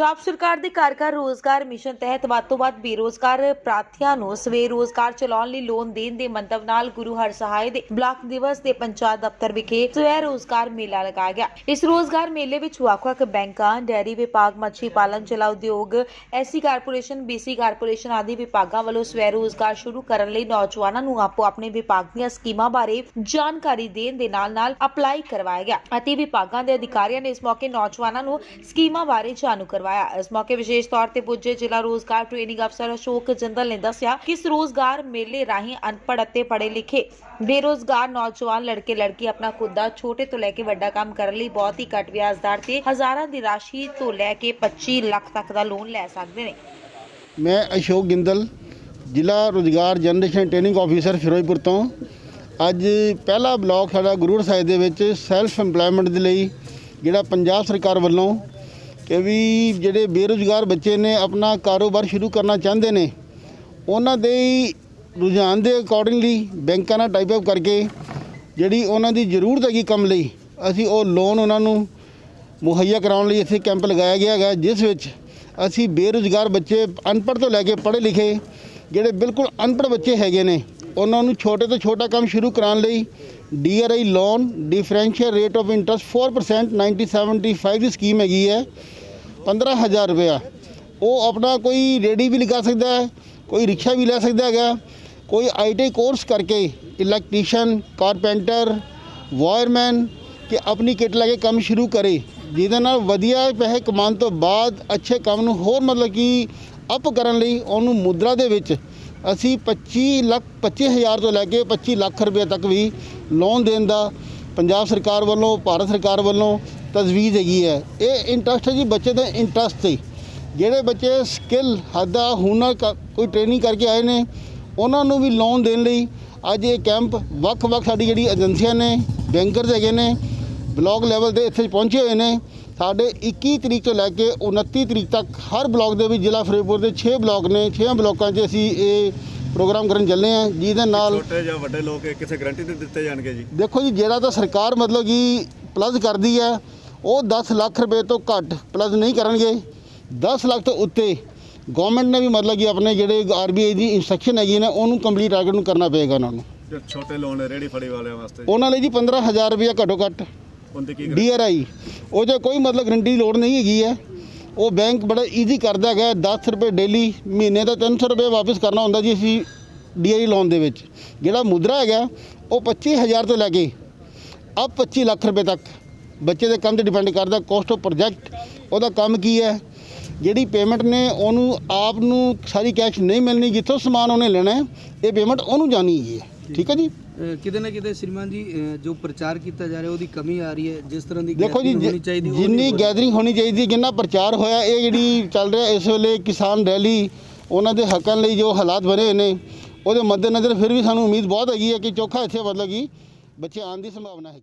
ਪੰਜਾਬ ਸਰਕਾਰ ਦੇ ਘਰ ਘਰ ਰੋਜ਼ਗਾਰ ਮਿਸ਼ਨ ਤਹਿਤ ਵੱਧ ਤੋਂ ਵੱਧ ਬੇਰੋਜ਼ਗਾਰ ਪ੍ਰਾਰਥੀਆਂ ਨੂੰ ਸਵੇ ਰੋਜ਼ਗਾਰ ਚਲਾਉਣ ਲਈ ਲੋਨ ਦੇਣ ਦੇ ਮੰਤਵ ਨਾਲ ਗੁਰੂ ਹਰਸਹਾਏ ਦੇ ਬਲਾਕ ਦਿਵਸ ਦੇ ਪੰਚਾਇਤ ਦਫ਼ਤਰ ਵਿਖੇ ਸਵੈ ਰੋਜ਼ਗਾਰ ਮੇਲਾ ਲਗਾਇਆ ਗਿਆ। ਇਸ ਰੋਜ਼ਗਾਰ ਮੇਲੇ ਵਿੱਚ ਵੱਖ-ਵੱਖ ਬੈਂਕਾਂ ਡੈਰੀ ਵਿਭਾਗ, ਮੱਛੀ ਪਾਲਣ ਚਲਾ ਉਦਯੋਗ, ਐਸਸੀ ਕਾਰਪੋਰੇਸ਼ਨ, ਬੀਸੀ ਕਾਰਪੋਰੇਸ਼ਨ ਆਦਿ ਵਿਭਾਗਾਂ ਵੱਲੋਂ ਸਵੈ ਰੋਜ਼ਗਾਰ ਸ਼ੁਰੂ ਕਰਨ ਲਈ ਨੌਜਵਾਨਾਂ ਨੂੰ ਆਪੋ ਆਪਣੇ ਵਿਭਾਗ ਦੀਆਂ ਸਕੀਮਾਂ ਬਾਰੇ ਜਾਣਕਾਰੀ ਦੇਣ ਦੇ ਨਾਲ-ਨਾਲ ਅਪਲਾਈ ਕਰਵਾਇਆ ਗਿਆ ਅਤੇ ਵਿਭਾਗਾਂ ਦੇ ਅਧਿਕਾਰੀਆਂ ਨੇ ਇਸ ਮੌਕੇ ਨੌਜਵਾਨਾਂ ਨੂੰ ਸਕੀਮਾਂ ਬਾਰੇ ਜਾਣੂ ਕਰਵਾਇਆ। ਇਸ ਮੌਕੇ ਵਿਸ਼ੇਸ਼ ਤੌਰ ਤੇ ਪੁੱਜੇ ਜ਼ਿਲ੍ਹਾ ਰੋਜ਼ਗਾਰ ਟ੍ਰੇਨਿੰਗ ਅਫਸਰ ਅਸ਼ੋਕ ਜੰਦਲ ਨੇ ਦੱਸਿਆ ਕਿ ਇਸ ਰੋਜ਼ਗਾਰ ਮੇਲੇ ਰਾਹੀਂ ਅਨਪੜ੍ਹ ਅਤੇ ਪੜ੍ਹੇ ਲਿਖੇ ਬੇਰੋਜ਼ਗਾਰ ਨੌਜਵਾਨ ਲੜਕੇ ਲੜਕੀ ਆਪਣਾ ਖੁਦ ਦਾ ਛੋਟੇ ਤੋਂ ਲੈ ਕੇ ਵੱਡਾ ਕੰਮ ਕਰਨ ਲਈ ਬਹੁਤ ਹੀ ਘੱਟ ਵਿਆਜ ਦਰ ਤੇ ਹਜ਼ਾਰਾਂ ਦੀ ਰਾਸ਼ੀ ਤੋਂ ਲੈ ਕੇ 25 ਲੱਖ ਤੱਕ ਦਾ ਲੋਨ ਲੈ ਸਕਦੇ ਨੇ। ਮੈਂ ਅਸ਼ੋਕ ਗਿੰਦਲ ਜ਼ਿਲ੍ਹਾ ਰੋਜ਼ਗਾਰ ਜਨਰੇਸ਼ਨ ਟ੍ਰੇਨਿੰਗ ਆਫੀਸਰ ਫਿਰੋਜ਼ਪੁਰ ਤੋਂ। ਅੱਜ ਪਹਿਲਾ ਬਲਾਕ ਸਾਡਾ ਗੁਰੂ ਸਾਹਿਬ ਦੇ ਵਿੱਚ ਸੈਲਫ ਏਮਪਲੋਇਮੈਂਟ ਦੇ ਲਈ ਜਿਹੜਾ ਪੰਜਾਬ ਸਰਕਾਰ ਵੱਲੋਂ ਕਿ ਵੀ ਜਿਹੜੇ ਬੇਰੁਜ਼ਗਾਰ ਬੱਚੇ ਨੇ, ਆਪਣਾ ਕਾਰੋਬਾਰ ਸ਼ੁਰੂ ਕਰਨਾ ਚਾਹੁੰਦੇ ਨੇ, ਉਹਨਾਂ ਦੇ ਰੁਝਾਨ ਦੇ ਅਕੋਰਡਿੰਗਲੀ ਬੈਂਕਾਂ ਨਾਲ ਟਾਈਪ ਅਪ ਕਰਕੇ ਜਿਹੜੀ ਉਹਨਾਂ ਦੀ ਜ਼ਰੂਰਤ ਹੈਗੀ ਕੰਮ ਲਈ, ਅਸੀਂ ਉਹ ਲੋਨ ਉਹਨਾਂ ਨੂੰ ਮੁਹੱਈਆ ਕਰਾਉਣ ਲਈ ਇੱਥੇ ਕੈਂਪ ਲਗਾਇਆ ਗਿਆ ਹੈਗਾ, ਜਿਸ ਵਿੱਚ ਅਸੀਂ ਬੇਰੁਜ਼ਗਾਰ ਬੱਚੇ ਅਨਪੜ੍ਹ ਤੋਂ ਲੈ ਕੇ ਪੜ੍ਹੇ ਲਿਖੇ ਜਿਹੜੇ ਬਿਲਕੁਲ ਅਨਪੜ੍ਹ ਬੱਚੇ ਹੈਗੇ ਨੇ, ਉਹਨਾਂ ਨੂੰ ਛੋਟੇ ਤੋਂ ਛੋਟਾ ਕੰਮ ਸ਼ੁਰੂ ਕਰਾਉਣ ਲਈ DRI loan differential rate of interest 4% 9075 ਦੀ ਸਕੀਮ ਹੈਗੀ ਹੈ। 15000 ਰੁਪਇਆ। ਉਹ ਆਪਣਾ ਕੋਈ ਰੇੜੀ ਵੀ ਲਗਾ ਸਕਦਾ ਹੈ, ਕੋਈ ਰਿਕਸ਼ਾ ਵੀ ਲੈ ਸਕਦਾ ਹੈਗਾ। ਕੋਈ ਆਈਟੀ ਕੋਰਸ ਕਰਕੇ ਇਲੈਕਟ੍ਰੀਸ਼ੀਅਨ, ਕਾਰਪੈਂਟਰ, ਵਾਇਰਮੈਨ ਕਿ ਆਪਣੀ ਕਿੱਟ ਲੈ ਕੇ ਕੰਮ ਸ਼ੁਰੂ ਕਰੇ, ਜਿਹਦੇ ਨਾਲ ਵਧੀਆ ਪੈਸੇ ਕਮਾਉਣ ਤੋਂ ਬਾਅਦ ਅੱਛੇ ਕੰਮ ਨੂੰ ਹੋਰ ਮਤਲਬ ਕਿ ਅਪ ਕਰਨ ਲਈ ਉਹਨੂੰ ਮੁਦਰਾ ਦੇ ਵਿੱਚ ਅਸੀਂ 25 ਲੱਖ 25000 ਤੋਂ ਲੈ ਕੇ 25 ਲੱਖ ਰੁਪਏ ਤੱਕ ਵੀ ਲੋਨ ਦੇਣ ਦਾ ਪੰਜਾਬ ਸਰਕਾਰ ਵੱਲੋਂ, ਭਾਰਤ ਸਰਕਾਰ ਵੱਲੋਂ ਤਜਵੀਜ਼ ਹੈਗੀ ਹੈ। ਇਹ ਇੰਟਰਸਟ ਹੈ ਜੀ ਬੱਚੇ ਦੇ ਇੰਟਰਸਟ ਤੇ। ਜਿਹੜੇ ਬੱਚੇ ਸਕਿੱਲ ਹੱਦਾ ਹੁਨਰ ਕੋਈ ਟ੍ਰੇਨਿੰਗ ਕਰਕੇ ਆਏ ਨੇ ਉਹਨਾਂ ਨੂੰ ਵੀ ਲੋਨ ਦੇਣ ਲਈ ਅੱਜ ਇਹ ਕੈਂਪ ਵੱਖ-ਵੱਖ ਸਾਡੀ ਜਿਹੜੀ ਏਜੰਸੀਆਂ ਨੇ ਬੈਂਕਰਸ ਹੈਗੇ ਨੇ ਬਲਾਕ ਲੈਵਲ ਤੇ ਇੱਥੇ ਪਹੁੰਚੇ ਹੋਏ ਨੇ। ਸਾਡੇ 21 ਤਰੀਕ ਤੋਂ ਲੈ ਕੇ 29 ਤਰੀਕ ਤੱਕ ਹਰ ਬਲਾਕ ਦੇ ਵਿੱਚ ਜ਼ਿਲ੍ਹਾ ਫਿਰੋਜ਼ਪੁਰ ਦੇ 6 ਬਲਾਕ ਨੇ। 6 ਬਲਾਕਾਂ 'ਚ ਅਸੀਂ ਇਹ ਪ੍ਰੋਗਰਾਮ ਕਰਨ ਚੱਲੇ ਹਾਂ ਜਿਹਦੇ ਨਾਲ ਛੋਟੇ ਜਾਂ ਵੱਡੇ ਲੋਕ ਕਿਸੇ ਗਰੰਟੀ ਤੇ ਦਿੱਤੇ ਜਾਣਗੇ ਜੀ? ਦੇਖੋ ਜੀ ਜਿਹੜਾ ਤਾਂ ਸਰਕਾਰ ਮਤਲਬ ਕਿ ਪਲੱਸ ਕਰਦੀ ਹੈ ਉਹ 10 ਲੱਖ ਰੁਪਏ ਤੋਂ ਘੱਟ ਪਲੱਸ ਨਹੀਂ ਕਰਨਗੇ। 10 ਲੱਖ ਤੋਂ ਉੱਤੇ ਗਵਰਨਮੈਂਟ ਨੇ ਵੀ ਮਤਲਬ ਕਿ ਆਪਣੇ ਜਿਹੜੇ ਆਰਬੀਆਈ ਦੀ ਇਨਸਟਰਕਸ਼ਨ ਹੈਗੀ ਨੇ ਉਹਨੂੰ ਕੰਪਲੀਟ ਟਾਰਗੇਟ ਨੂੰ ਕਰਨਾ ਪਏਗਾ ਉਹਨਾਂ ਨੂੰ। ਜੋ ਛੋਟੇ ਲੋਨ ਰੇੜੀ ਫੜੀ ਵਾਲਿਆਂ ਵਾਸਤੇ। ਉਹਨਾਂ ਲਈ ਜੀ 15000 ਰੁਪਏ ਘੱਟੋ ਘੱਟ। ਡੀਆਰਆਈ ਉਹ 'ਚ ਕੋਈ ਮਤਲਬ ਗਰੰਟੀ ਦੀ ਲੋੜ ਨਹੀਂ ਹੈਗੀ ਹੈ ਉਹ ਬੈਂਕ ਬੜਾ ਈਜ਼ੀ ਕਰਦਾ ਹੈਗਾ 10 ਰੁਪਏ ਡੇਲੀ ਮਹੀਨੇ ਦਾ 300 ਰੁਪਏ ਵਾਪਸ ਕਰਨਾ ਹੁੰਦਾ ਜੀ ਅਸੀਂ ਡੀਆਰਆਈ ਲੋਨ ਦੇ ਵਿੱਚ। ਜਿਹੜਾ ਮੁਦਰਾ ਹੈਗਾ ਉਹ 25000 ਤੋਂ ਲੈ ਕੇ ਅਬ 25 ਲੱਖ ਰੁਪਏ ਤੱਕ। ਬੱਚੇ ਦੇ ਕੰਮ ਤੇ ਡਿਪੈਂਡ ਕਰਦਾ ਕੋਸਟ ਆਫ ਪ੍ਰੋਜੈਕਟ ਉਹਦਾ ਕੰਮ ਕੀ ਹੈ? ਜਿਹੜੀ ਪੇਮੈਂਟ ਨੇ ਉਹਨੂੰ ਆਪ ਨੂੰ ਸਾਰੀ ਕੈਸ਼ ਨਹੀਂ ਮਿਲਣੀ ਜਿੱਥੋਂ ਸਮਾਨ ਉਹਨੇ ਲੈਣਾ ਹੈ ਇਹ ਪੇਮੈਂਟ ਉਹਨੂੰ ਜਾਣੀ ਹੈ ਠੀਕ। ਹੈ ਜੀ? ਕਿਤੇ ਨਾ ਕਿਤੇ ਸ਼੍ਰੀਮਾਨ ਜੀ ਜੋ ਪ੍ਰਚਾਰ ਕੀਤਾ ਜਾ ਰਿਹਾ ਉਹਦੀ ਕਮੀ ਆ ਰਹੀ ਹੈ। ਜਿਸ ਤਰ੍ਹਾਂ ਦੀ ਦੇਖੋ ਜੀ ਜਿੰਨੀ। ਗੈਦਰਿੰਗ ਹੋਣੀ ਚਾਹੀਦੀ ਹੈ, ਜਿੰਨਾ ਪ੍ਰਚਾਰ ਹੋਇਆ ਇਹ ਜਿਹੜੀ ਚੱਲ ਰਿਹਾ ਇਸ ਵੇਲੇ ਕਿਸਾਨ ਰੈਲੀ ਉਹਨਾਂ ਦੇ ਹੱਕਾਂ ਲਈ ਜੋ ਹਾਲਾਤ ਬਣੇ ਨੇ ਉਹਦੇ ਮੱਦੇਨਜ਼ਰ ਫਿਰ ਵੀ ਸਾਨੂੰ ਉਮੀਦ ਬਹੁਤ ਹੈਗੀ ਹੈ ਕਿ ਚੋਖਾ ਇੱਥੇ ਕਿ ਬੱਚੇ ਆਉਣ ਦੀ ਸੰਭਾਵਨਾ ਹੈ